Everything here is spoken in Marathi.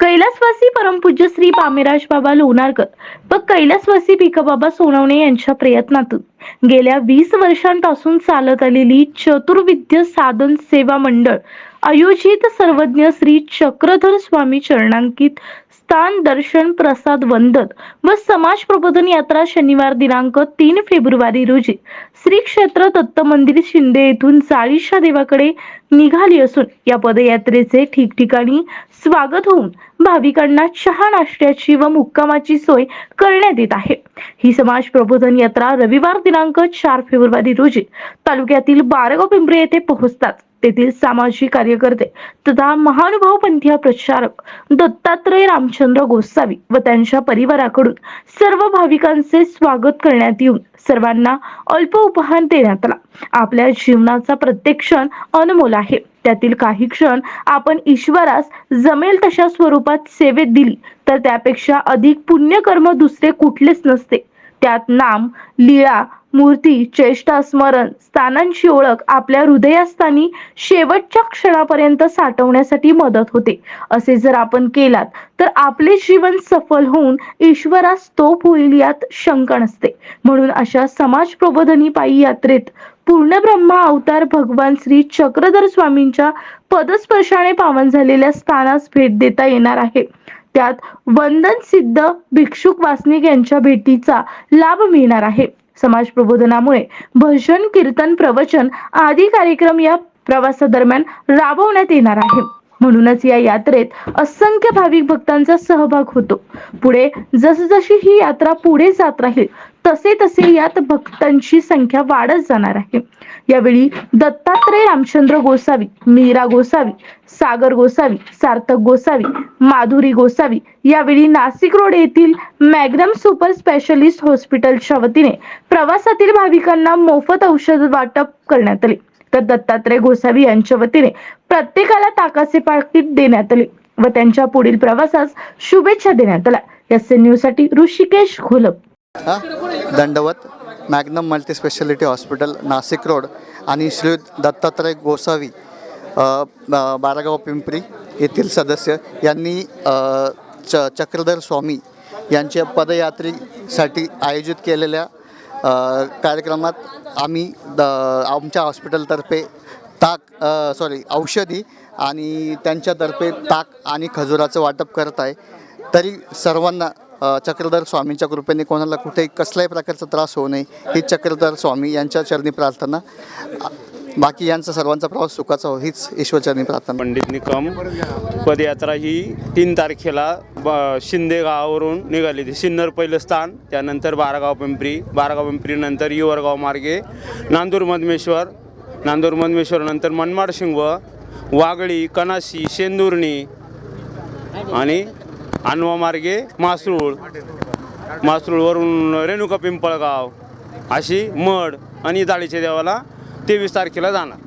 कैलासवासी परमपूज्य श्री पामेराज बाबा लोणारकर व कैलासवासी भिकबाबा सोनवणे यांच्या प्रयत्नातून गेल्या वीस वर्षांपासून चालत आलेली चतुर्विद्य साधन सेवा मंडळ आयोजित सर्वज्ञ श्री चक्रधर स्वामी चरणांकित स्थान दर्शन प्रसाद वंदन व समाज प्रबोधन यात्रा शनिवार दिनांक तीन फेब्रुवारी रोजी श्री क्षेत्र दत्त मंदिर शिंदे येथून चाळीसच्या देवाकडे निघाली असून या पदयात्रेचे ठिकठिकाणी स्वागत होऊन भाविकांना चहा नाश्त्याची व मुक्कामाची सोय करण्यात येत आहे. ही समाज प्रबोधन यात्रा रविवार दिनांक चार फेब्रुवारी रोजी तालुक्यातील बारगाव पिंपरी येथे पोहोचतात. तेथील सामाजिक कार्यकर्ते तथा महानुभाव पंथीय प्रचारक दत्तात्रय रामचंद्र गोसावी व त्यांच्या परिवाराकडून सर्व भाविकांचे स्वागत करण्यात येऊन सर्वांना अल्प उपहार देण्यात आला. आपल्या जीवनाचा प्रत्येक क्षण अनमोल आहे. त्यातील काही क्षण आपण ईश्वरास जमेल तशा स्वरूपात सेवेत दिली तर त्यापेक्षा अधिक पुण्यकर्म दुसरे कुठलेच नसते. त्यात नाम लीळा मूर्ती चेष्टा स्मरण स्थानांची ओळख आपल्या हृदयस्थानी शेवटच्या क्षणापर्यंत साठवण्यासाठी मदत होते. असे जर आपण केलात तर आपले जीवन सफल होऊन ईश्वरास तोप होईल यात शंका नसते. म्हणून अशा समाज प्रबोधनी पायी यात्रेत पूर्ण ब्रह्मा अवतार भगवान श्री चक्रधर स्वामींच्या पदस्पर्शाने पावन झालेल्या स्थानास भेट देता येणार आहे. त्यात वंदन सिद्ध भिक्षुक वासनिक यांच्या भेटीचा लाभ मिळणार आहे. समाज प्रबोधनामुळे भजन कीर्तन प्रवचन आदी कार्यक्रम या प्रवासादरम्यान राबवण्यात येणार आहे. म्हणूनच या यात्रेत असंख्य भाविक भक्तांचा सहभाग होतो. पुढे जसजशी ही यात्रा पुढे जात राहील तसे तसे यात भक्तांची संख्या वाढत जाणार आहे. यावेळी दत्तात्रय रामचंद्र गोसावी मीरा गोसावी सागर गोसावी सार्थक गोसावी माधुरी गोसावी यावेळी नाशिक रोड येथील मॅग्नम सुपर स्पेशलिस्ट हॉस्पिटलच्या वतीने प्रवासातील भाविकांना मोफत औषध वाटप करण्यात आले. तर दत्तात्रय गोसावी यांच्या वतीने प्रत्येकाला ताकाचे पाकिट देण्यात आले व त्यांच्या पुढील प्रवासास शुभेच्छा देण्यात आल्या. एस एन न्यूजसाठी ऋषिकेश घोलप दंडवत Magnum multispeciality hospital Nashik road आणि श्री दत्तात्रय गोसावी बारागाव पिंपरी येथील सदस्य यांनी च चक्रधर स्वामी यांच्या पदयात्रेसाठी आयोजित केलेल्या कार्यक्रमात आम्ही द आमच्या हॉस्पिटलतर्फे ताक सॉरी औषधी आणि त्यांच्यातर्फे ताक आणि खजुराचं वाटप करत आहे. तरी सर्वांना चक्रधर स्वामींच्या कृपेने कोणाला कुठेही कसल्याही प्रकारचा त्रास होऊ नये ही चक्रधर स्वामी यांच्या चरणी प्रार्थना. बाकी यांचा सर्वांचा प्रवास सुखाचा हो हीच ईश्वरचरणी प्रार्थना. पंडित निकम पदयात्रा ही तीन तारखेला ब शिंदे गावावरून निघाली ती. सिन्नर पहिलं स्थान त्यानंतर बारागाव पिंपरी बारागाव पिंपरीनंतर युवरगाव मार्गे नांदूर मधमेश्वर नांदूर मधमेश्वर नंतर मनमाड शिंगव वागळी कनाशी शेंदुर्णी आणि अनवा मार्गे मासरूळ. मासरूळवरून रेणुका पिंपळगाव अशी मड आणि जाळीच्या देवाला तेवीस तारखेला जाणार.